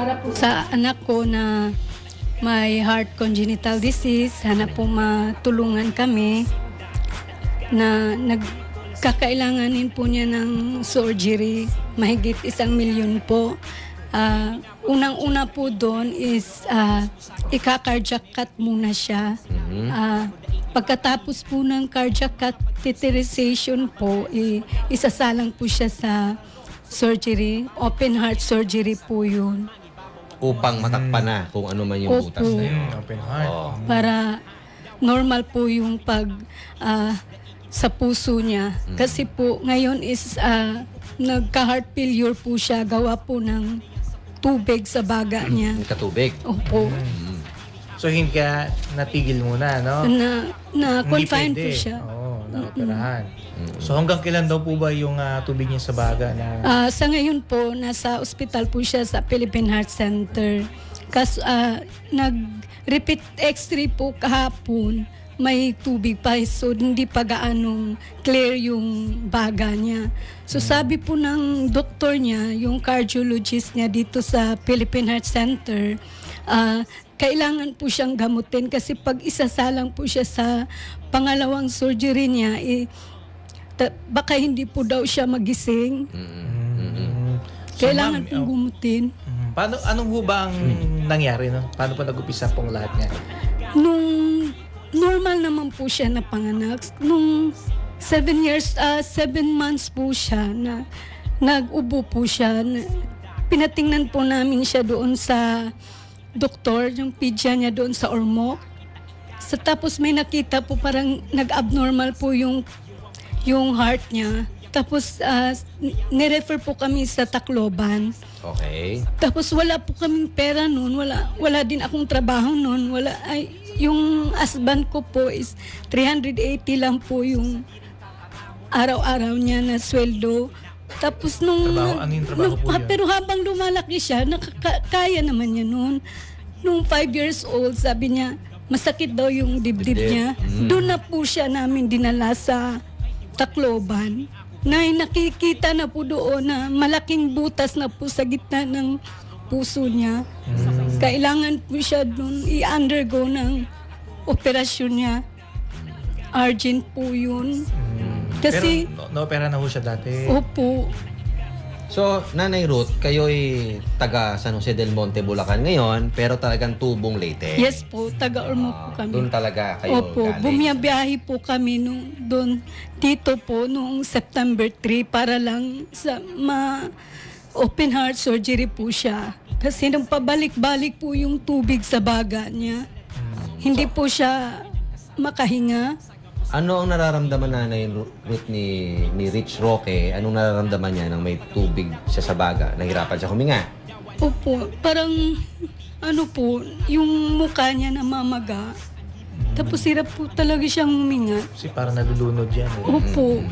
para po sa anak ko na may heart congenital disease, sana po matulungan kami na nagkakailanganin po niya ng surgery, mahigit isang milyon po. Ah, unang-una po doon is uh, ika-cardiac cut muna siya. Ah, pagkatapos po ng cardiac catheterization po, i- isasalang po siya sa surgery. Open heart surgery po yun. Upang matakpan na kung ano man yung Opo. butas na yun. Mm, open heart. Oo. para normal po yung pag ah, sa puso niya. Kasi po ngayon is ah, nagka-heart failure po siya gawa po ng tubig sa baga niya. Yung katubig. Opo. So hindi ka natigil muna, no? Na, na Hindi confine po pwede. siya. Oo, naoperahan. So hanggang kailan daw po ba yung ah, tubig niya sa baga na... Ah, sa ngayon po, nasa ospital po siya sa Philippine Heart Center. Kas, ah, nag-repeat x-ray po kahapon, may tubig pa, so hindi pa gaanong clear yung baga niya. So sabi po ng doktor niya, yung cardiologist niya dito sa Philippine Heart Center, ah, kailangan po siyang gamutin kasi pag isasalang po siya sa pangalawang surgery niya, eh, ta- baka hindi po daw siya magising. Mm. So, Kailangan ma'am, pong oh, gumutin. mm, paano, anong ho ba ang nangyari, no? Paano pa nag-upisa pong lahat niya? Nung normal naman po siya na panganak, nung seven years, ah seven months po siya na nag-ubo po siya. Na, pinatingnan po namin siya doon sa doktor, yung pidya niya doon sa Ormoc. Sa tapos may nakita po parang nag-abnormal po yung yung heart niya. Tapos ah, nirefer po kami sa Tacloban. Okay. Tapos wala po kaming pera noon, wala wala din akong trabaho noon, wala ay yung husband ko po is 380 lang po yung araw-araw niya na sweldo. Tapos nung Trabaho? Ano yung trabaho po ha- yun? pero habang lumalaki siya, nakakaya naman niya noon. Nung 5 years old, sabi niya, masakit daw yung dibdib Dibdib. niya. Doon na po siya namin dinala sa Tacloban. Na nakikita na po doon na malaking butas na po sa gitna ng puso niya. Kailangan po siya doon i-undergo ng operasyon niya. Urgent po yun. Kasi, Pero no, na-opera na ho siya dati. opo, So, Nanay Ruth, kayo'y taga San Jose del Monte, Bulacan ngayon, pero talagang tubong Leyte. yes po, taga-ormo po kami. Doon talaga kayo Opo, galing. bumiyabiyahe po kami nung doon dito po noong September 3 para lang sa ma open heart surgery po siya. Kasi nung pabalik-balik po yung tubig sa baga niya. Hindi po siya makahinga. Ano ang nararamdaman Nanay Ru- Ruth ni, ni Rich Roque? Anong nararamdaman niya nang may tubig siya sa baga? Nahirapan siya huminga? Opo, parang ano po, yung mukha niya namamaga. Tapos hirap po talaga siyang huminga. Kasi parang nalulunod yan. Eh. Opo.